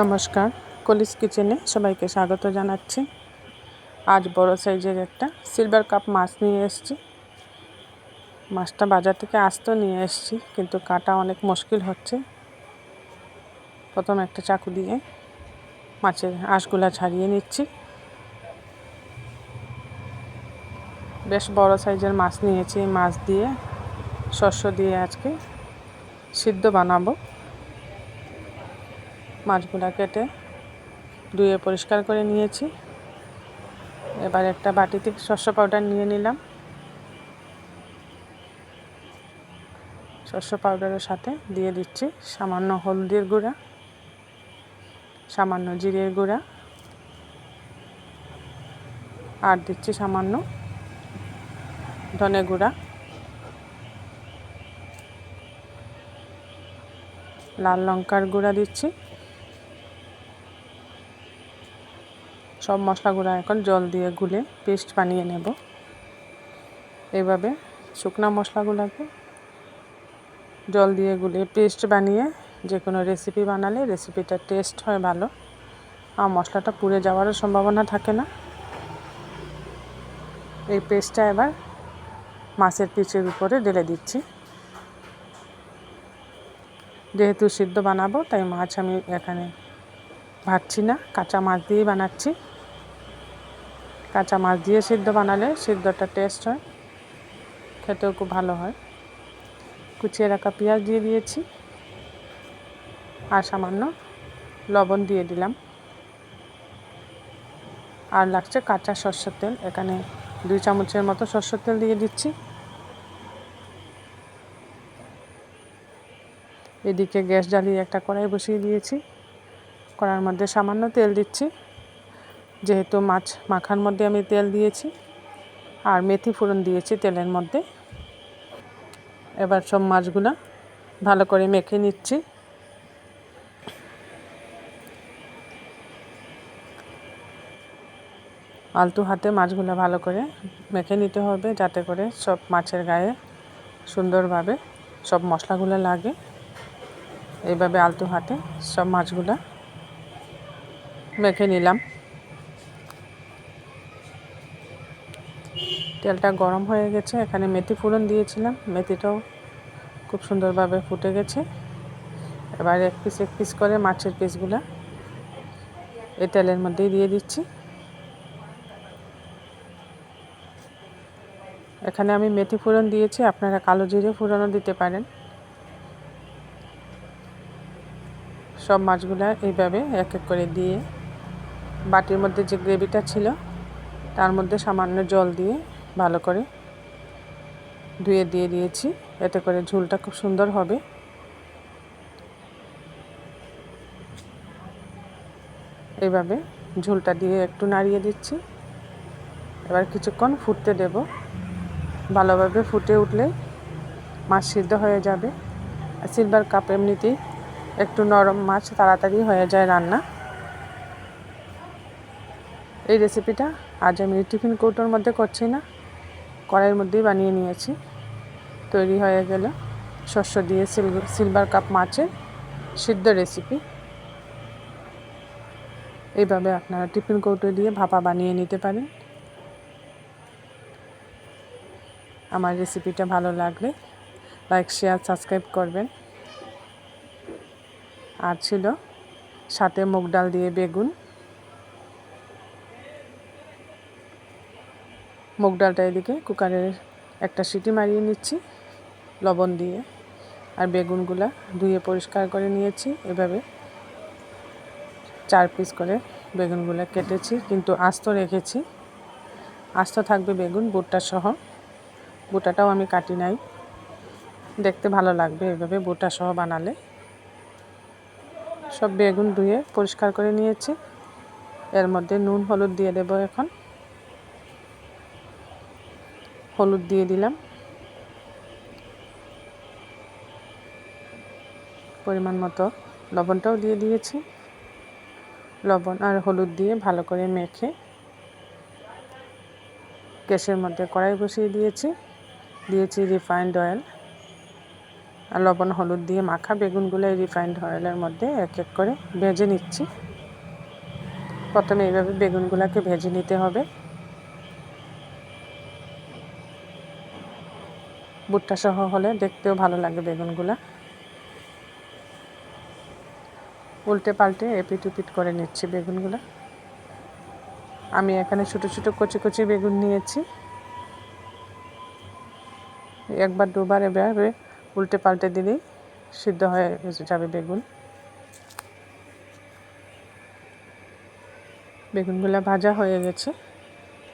নমস্কার, কলিস কিচেনে সবাইকে স্বাগত জানাচ্ছি। আজ বড় সাইজের একটা সিলভার কাপ মাছ নিয়ে এসেছি। মাছটা বাজার থেকে আসতো নিয়ে এসেছি, কিন্তু কাটা অনেক মুশকিল হচ্ছে। প্রথম একটা চাকু দিয়ে মাছের আঁশগুলা ছাড়িয়ে নিচ্ছি। বেশ বড় সাইজের মাছ নিয়েছি। মাছ দিয়ে শস্য দিয়ে আজকে সিদ্ধ বানাবো। মাছগুলো কেটে ধুয়ে পরিষ্কার করে নিয়েছি। এবার একটা বাটিতে শস্য পাউডার নিয়ে নিলাম। শস্য পাউডারের সাথে দিয়ে দিচ্ছি সামান্য হলদির গুঁড়া, সামান্য জিরের গুঁড়া, আর দিচ্ছি সামান্য ধনে গুঁড়া, লাল লঙ্কার গুঁড়া দিচ্ছি। সব মশলাগুলো এখন জল দিয়ে গুলে পেস্ট বানিয়ে নেব। এভাবে শুকনো মশলাগুলোকে জল দিয়ে গুলে পেস্ট বানিয়ে যে কোনো রেসিপি বানালে রেসিপিটার টেস্ট হয় ভালো। আর মশলাটা পুড়ে যাওয়ারও সম্ভাবনা থাকে না। এই পেস্টটা এবার মাছের পিচের উপরে ঢেলে দিচ্ছি। যেহেতু সিদ্ধ বানাবো, তাই মাছ আমি এখানে ভাজছি না, কাঁচা মাছ দিয়েই বানাচ্ছি। কাঁচা মাছ দিয়ে সিদ্ধ বানালে সিদ্ধটা টেস্ট হয়, খেতেও খুব ভালো হয়। কুচিয়ে রাখা পেঁয়াজ দিয়ে দিয়েছি আর সামান্য লবণ দিয়ে দিলাম। আর লাগছে কাঁচা সর্ষের তেল, এখানে দুই চামচের মতো সর্ষের তেল দিয়ে দিচ্ছি। এদিকে গ্যাস জ্বালিয়ে একটা কড়াই বসিয়ে দিয়েছি। কড়ার মধ্যে সামান্য তেল দিচ্ছি। যেহেতু মাছ মাখার মধ্যে আমি তেল দিয়েছি আর মেথি ফোড়ন দিয়েছি তেলের মধ্যে। এবার সব মাছগুলো ভালো করে মেখে নিচ্ছি। আলতু হাতে মাছগুলো ভালো করে মেখে নিতে হবে যাতে করে সব মাছের গায়ে সুন্দরভাবে সব মশলাগুলো লাগে। এইভাবে আলতু হাতে সব মাছগুলো মেখে নিলাম। তেলটা গরম হয়ে গেছে। এখানে মেথি ফোড়ন দিয়েছিলাম। মেথিটাও খুব সুন্দরভাবে ফুটে গেছে। এবার এক পিস এক পিস করে মাছের পিসগুলো এই তেলের মধ্যেই দিয়ে দিচ্ছি। এখানে আমি মেথি ফোড়ন দিয়েছি। আপনারা কালো জিরে ফোড়নও দিতে পারেন। সব মাছগুলো এইভাবে এক এক করে দিয়ে বাটির মধ্যে যে গ্রেভিটা ছিল তার মধ্যে সামান্য জল দিয়ে ভালো করে ধুয়ে দিয়ে দিয়েছি। এতে করে ঝুলটা খুব সুন্দর হবে। এইভাবে ঝুলটা দিয়ে একটু নাড়িয়ে দিচ্ছি। এবার কিছুক্ষণ ফুটতে দেব। ভালোভাবে ফুটে উঠলে মাছ সিদ্ধ হয়ে যাবে। সিলভার কাপ এমনিতেই একটু নরম মাছ তাড়াতাড়ি হয়ে যায় রান্না। এই রেসিপিটা আজ আমি টিফিন কৌটোর মধ্যে করছি না, কড়াইয়ের মধ্যেই বানিয়ে নিয়েছি। তৈরি হয়ে গেল শস্য দিয়ে সিলভার কাপ মাছের সিদ্ধ রেসিপি। এইভাবে আপনারা টিফিন কৌটো দিয়ে ভাপা বানিয়ে নিতে পারেন। আমার রেসিপিটা ভালো লাগলে লাইক, শেয়ার, সাবস্ক্রাইব করবেন। আর ছিল সাথে মুগ ডাল দিয়ে বেগুন। মুগ ডালটা এদিকে কুকারের একটা সিটি মারিয়ে নিচ্ছি, লবণ দিয়ে। আর বেগুনগুলা ধুয়ে পরিষ্কার করে নিয়েছি, এভাবে চার পিস করে বেগুনগুলো কেটেছি, কিন্তু আস্ত রেখেছি। আস্ত থাকবে বেগুন, বুটটা সহ। বুটাটাও আমি কাটি নাই। দেখতে ভালো লাগবে এভাবে বুটা সহ বানালে। সব বেগুন ধুয়ে পরিষ্কার করে নিয়েছি। এর মধ্যে নুন, হলুদ দিয়ে দেব এখন। হলুদ দিয়ে দিলাম। পরিমাণ মতো লবণটাও দিয়ে দিয়েছি। লবণ আর হলুদ দিয়ে ভালো করে মেখে গ্যাসের মধ্যে কড়াই বসিয়ে দিয়েছি। দিয়েছি রিফাইন্ড অয়েল আর লবণ হলুদ দিয়ে মাখা বেগুনগুলো এই রিফাইন্ড অয়েলের মধ্যে এক এক করে ভেজে নিচ্ছি। প্রথমে এইভাবে বেগুনগুলোকে ভেজে নিতে হবে। ভুট্টা সহ হলে দেখতেও ভালো লাগে বেগুনগুলা। উল্টে পাল্টে এপিট উপিট করে নিচ্ছি বেগুনগুলো। আমি এখানে ছোটো ছোটো কচি কচি বেগুন নিয়েছি। একবার দুবার এভাবে উল্টে পাল্টে দিলেই সিদ্ধ হয়ে যাবে বেগুন। বেগুনগুলো ভাজা হয়ে গেছে।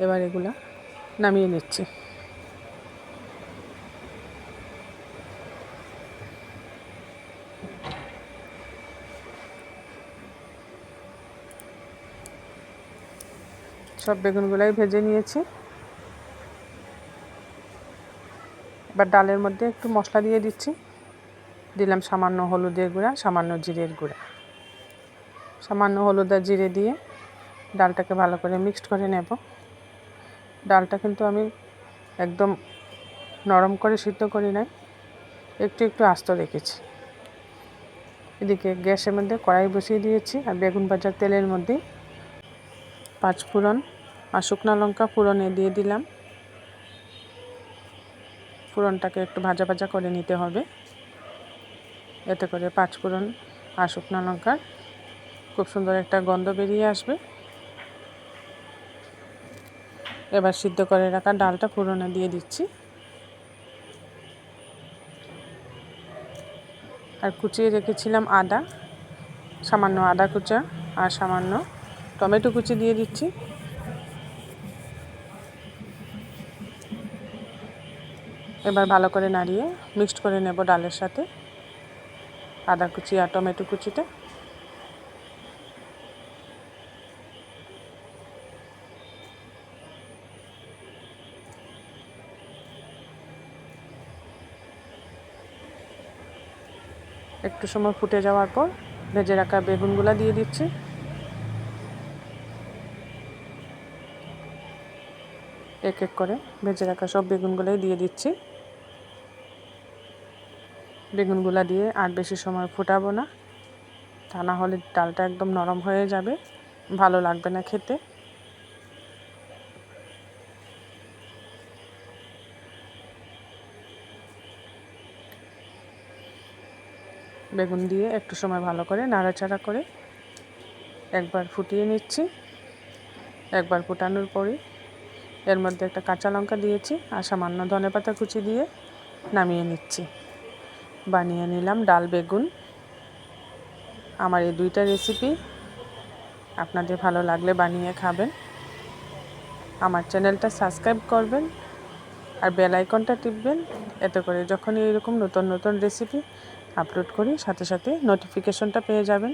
এবার এগুলা নামিয়ে নিচ্ছি। সব বেগুনগুলাই ভেজে নিয়েছি। এবার ডালের মধ্যে একটু মশলা দিয়ে দিচ্ছি। দিলাম সামান্য হলুদের গুঁড়া, সামান্য জিরের গুঁড়া। সামান্য হলুদ আর জিরে দিয়ে ডালটাকে ভালো করে মিক্সড করে নেব। ডালটা কিন্তু আমি একদম নরম করে সিদ্ধ করি নাই, একটু একটু আস্ত রেখেছি। এদিকে গ্যাসের মধ্যে কড়াই বসিয়ে দিয়েছি আর বেগুন ভাজার তেলের মধ্যে পাঁচ ফোড়ন, আর শুকনো লঙ্কা ফোড়নে দিয়ে দিলাম। ফোড়নটাকে একটু ভাজা ভাজা করে নিতে হবে। এতে করে পাঁচ ফোড়ন আর শুকনো লঙ্কার খুব সুন্দর একটা গন্ধ বেরিয়ে আসবে। এবার সিদ্ধ করে রাখা ডালটা ফোড়নে দিয়ে দিচ্ছি। আর কুচিয়ে রেখেছিলাম আদা, সামান্য আদা কুচা আর সামান্য টমেটো কুচি দিয়ে দিচ্ছি। এবার ভালো করে নাড়িয়ে মিক্সড করে নেব ডালের সাথে। আদা কুচি আর টমেটো কুচিটা। একটু সময় ফুটে যাওয়ার পর ভেজে রাখা বেগুনগুলো দিয়ে দিচ্ছি। এক এক করে ভেজে রাখা সব বেগুনগুলোই দিয়ে দিচ্ছি। বেগুনগুলা দিয়ে আর বেশি সময় ফুটাবো না। তা না হলে ডালটা একদম নরম হয়ে যাবে। ভালো লাগবে না খেতে। বেগুন দিয়ে একটু সময় ভালো করে নাড়াচাড়া করে একবার ফুটিয়ে নিচ্ছি। একবার ফুটানোর পরে এর মধ্যে একটা কাঁচা লঙ্কা দিয়েছি আর সামান্য ধনে পাতা কুচি দিয়ে নামিয়ে নিচ্ছি। বানিয়ে নিলাম ডাল বেগুন। আমার এই দুইটা রেসিপি আপনাদের ভালো লাগলে বানিয়ে খাবেন। আমার চ্যানেলটা সাবস্ক্রাইব করবেন আর বেল আইকনটা টিপবেন। এতে করে যখনই এরকম নতুন নতুন রেসিপি আপলোড করি, সাথে সাথে নোটিফিকেশনটা পেয়ে যাবেন।